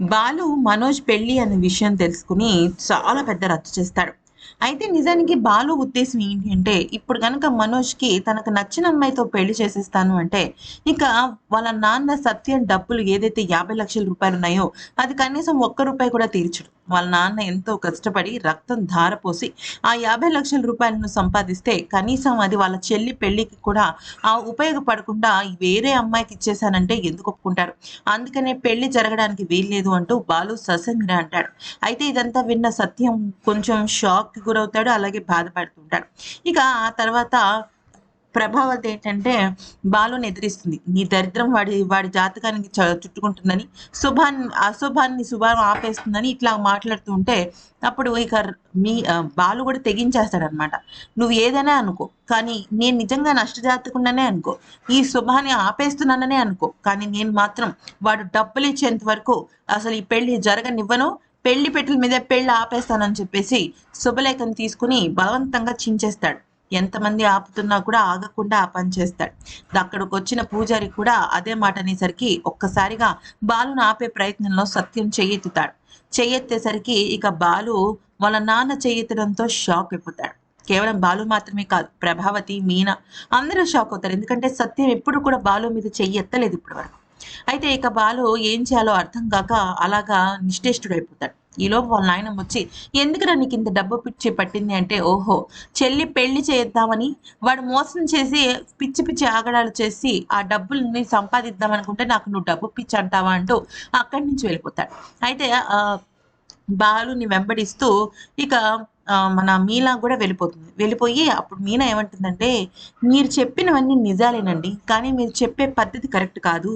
బాలు మనోజ్ పెళ్ళి అనే విషయం తెలుసుకుని చాలా పెద్ద రచ్చ చేస్తాడు. అయితే నిజానికి బాలు ఉద్దేశం ఏంటి అంటే ఇప్పుడు కనుక మనోజ్కి తనకు నచ్చిన అమ్మాయితో పెళ్ళి చేసేస్తాను అంటే ఇక వాళ్ళ నాన్న సత్యం డబ్బులు ఏదైతే యాభై లక్షల రూపాయలు ఉన్నాయో అది కనీసం ఒక్క రూపాయి కూడా తీర్చడు. వాళ్ళ నాన్న ఎంతో కష్టపడి రక్తం ధారపోసి ఆ యాభై లక్షల రూపాయలను సంపాదిస్తే కనీసం అది వాళ్ళ చెల్లి పెళ్ళికి కూడా ఆ ఉపయోగపడకుండా వేరే అమ్మాయికి ఇచ్చేసానంటే ఎందుకు ఒప్పుకుంటారు? అందుకనే పెళ్ళి జరగడానికి వీల్లేదు అంటూ బాలు ససమిర అంటాడు. అయితే ఇదంతా విన్న సత్యం కొంచెం షాక్కి గురవుతాడు అలాగే బాధపడుతుంటాడు. ఇక ఆ తర్వాత ప్రభావతి ఏంటంటే బాలుని ఎదిరిస్తుంది. నీ దరిద్రం వాడి వాడి జాతకానికి చ- చుట్టుకుంటుందని శుభాన్ని అశుభాన్ని శుభాన్ని ఆపేస్తుందని ఇట్లా మాట్లాడుతూ ఉంటే అప్పుడు ఇక మీ బాలు కూడా తెగించేస్తాడనమాట నువ్వు ఏదైనా అనుకో కానీ నేను నిజంగా నష్టజాతకుండానే అనుకో ఈ శుభాన్ని ఆపేస్తున్నాననే అనుకో కానీ నేను మాత్రం వాడు డబ్బులు ఇచ్చేంత వరకు అసలు ఈ పెళ్ళి జరగనివ్వను పెళ్ళి పెట్టెల మీద పెళ్ళి ఆపేస్తానని చెప్పేసి శుభలేఖను తీసుకుని బలవంతంగా చించేస్తాడు. ఎంతమంది ఆపుతున్నా కూడా ఆగకుండా ఆ పని చేస్తాడు. అక్కడికి వచ్చిన పూజారి కూడా అదే మాట అనేసరికి ఒక్కసారిగా బాలును ఆపే ప్రయత్నంలో సత్యం చెయ్యెత్తుతాడు చెయ్యెత్తేసరికి ఇక బాలు వాళ్ళ నాన్న చెయ్యెత్తడంతో షాక్ అయిపోతాడు. కేవలం బాలు మాత్రమే కాదు ప్రభావతి మీనా అందరూ షాక్ అవుతారు. ఎందుకంటే సత్యం ఎప్పుడు కూడా బాలు మీద చెయ్యి ఎత్తలేదు ఇప్పటి వరకు అయితే ఇక బాలు ఏం చేయాలో అర్థం కాక అలాగా నిశ్చేష్టుడైపోతాడు ఈలోపు వాళ్ళ నాయనం వచ్చి ఎందుకురా నీకు ఇంత డబ్బు పిచ్చి పట్టింది? అంటే ఓహో చెల్లి పెళ్ళి చేద్దామని వాడు మోసం చేసి పిచ్చి పిచ్చి ఆగడాలు చేసి ఆ డబ్బుల్ని సంపాదిద్దాం అనుకుంటే నాకు నువ్వు డబ్బు పిచ్చి అంటావా? అంటూ అక్కడి నుంచి వెళ్ళిపోతాడు. అయితే ఆ బాలుని వెంబడిస్తూ ఇక మన మీనా కూడా వెళ్ళిపోతుంది. వెళ్ళిపోయి అప్పుడు మీనా ఏమంటుందంటే మీరు చెప్పినవన్నీ నిజాలేనండి కానీ మీరు చెప్పే పద్ధతి కరెక్ట్ కాదు.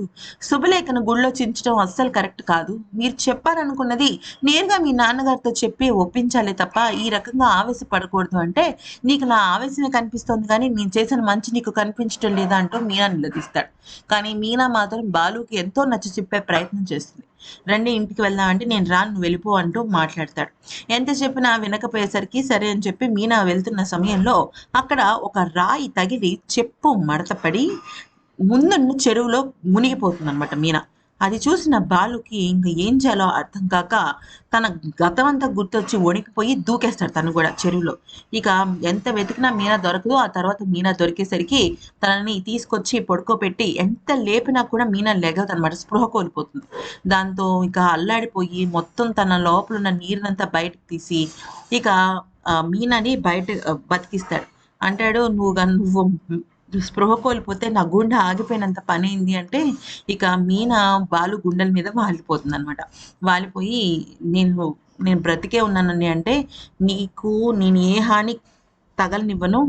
శుభలేఖను గుళ్ళో చించడం అస్సలు కరెక్ట్ కాదు. మీరు చెప్పారనుకున్నది నేరుగా మీ నాన్నగారితో చెప్పి ఒప్పించాలి తప్ప ఈ రకంగా ఆవేశపడకూడదు అంటే నీకు నా ఆవేశమే కనిపిస్తోంది కానీ నేను చేసిన మంచి నీకు కనిపించడం లేదా అంటూ మీనా నిలదీస్తాడు. కానీ మీనా మాత్రం బాలుకి ఎంతో నచ్చ చెప్పే ప్రయత్నం చేస్తుంది. రండి ఇంటికి వెళ్దాం అంటే నేను రాను నువ్వు వెళ్ళిపో అంటూ మాట్లాడతాడు. ఎంత చెప్పినా వినకపోయేసరికి సరే అని చెప్పి మీనా వెళ్తున్న సమయంలో అక్కడ ఒక రాయి తగిలి చెప్పు మడతపడి ముందున్న చెరువులో మునిగిపోతుంది అనమాట మీనా. అది చూసిన బాలుకి ఇంక ఏం చేయాలో అర్థం కాక తన గతమంతా గుర్తొచ్చి వణికిపోయి దూకేస్తాడు తను కూడా చెరువులో. ఇక ఎంత వెతికినా మీనా దొరకదు ఆ తర్వాత మీనా దొరికేసరికి తనని తీసుకొచ్చి పడుకోబెట్టి ఎంత లేపినా కూడా మీనా లేగదు అనమాట స్పృహ కోల్పోతుంది. దాంతో ఇక అల్లాడిపోయి మొత్తం తన లోపల ఉన్న నీరునంతా బయటకు తీసి ఇక మీనాని బయట బతికిస్తాడు. అంటాడు నువ్వు నువ్వు స్పృహ కోల్పోతే నా గుండె ఆగిపోయినంత పని అయింది అంటే ఇక మీనా బాలు గుండెల మీద వాలిపోతుంది అనమాట వాలిపోయి నేను నేను బ్రతికే ఉన్నానని అంటే నీకు నేను ఏ హాని తగలనివ్వను.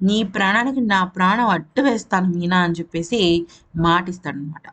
నీ ప్రాణానికి నా ప్రాణం అడ్డు వేస్తాను మీనా అని చెప్పేసి మాటిస్తాడనమాట